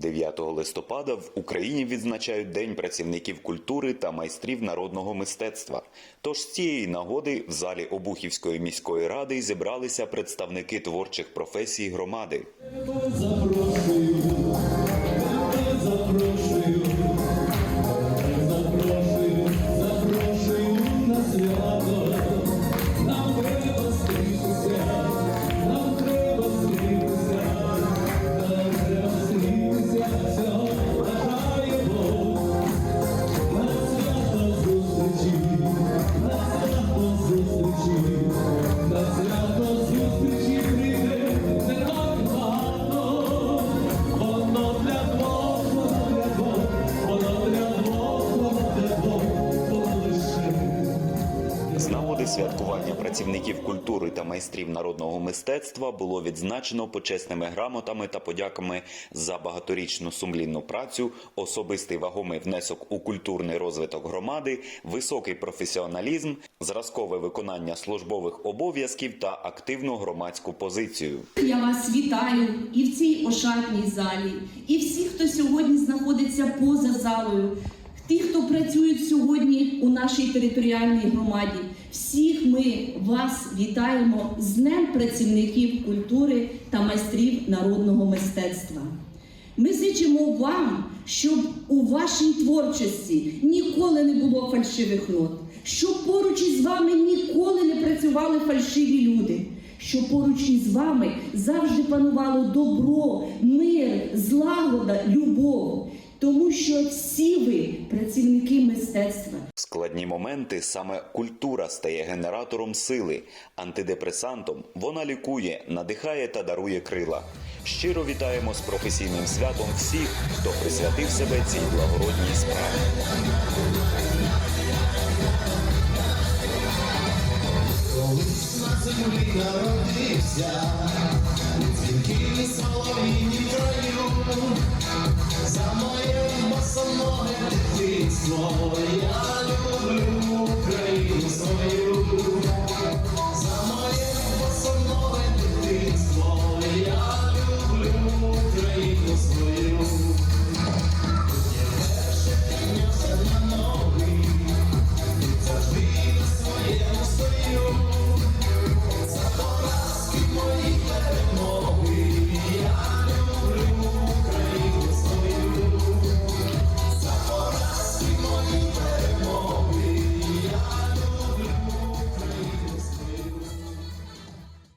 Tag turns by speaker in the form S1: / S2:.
S1: 9 листопада в Україні відзначають День працівників культури та майстрів народного мистецтва. Тож з цієї нагоди в залі Обухівської міської ради зібралися представники творчих професій громади. З святкування працівників культури та майстрів народного мистецтва було відзначено почесними грамотами та подяками за багаторічну сумлінну працю, особистий вагомий внесок у культурний розвиток громади, високий професіоналізм, зразкове виконання службових обов'язків та активну громадську позицію.
S2: Я вас вітаю і в цій ошатній залі, і всіх, хто сьогодні знаходиться поза залою, ті, хто працюють сьогодні у нашій територіальній громаді. Всіх ми вас вітаємо з Днем працівників культури та майстрів народного мистецтва. Ми зичимо вам, щоб у вашій творчості ніколи не було фальшивих нот, щоб поруч із вами ніколи не працювали фальшиві люди, щоб поруч із вами завжди панувало добро, мир, злагода, любов. Тому що всі ви працівники мистецтва.
S1: Складні моменти саме культура стає генератором сили, антидепресантом. Вона лікує, надихає та дарує крила. Щиро вітаємо з професійним святом всіх, хто присвятив себе цій благородній справі.
S3: Колись на землі народився, дзвінки солов'їні в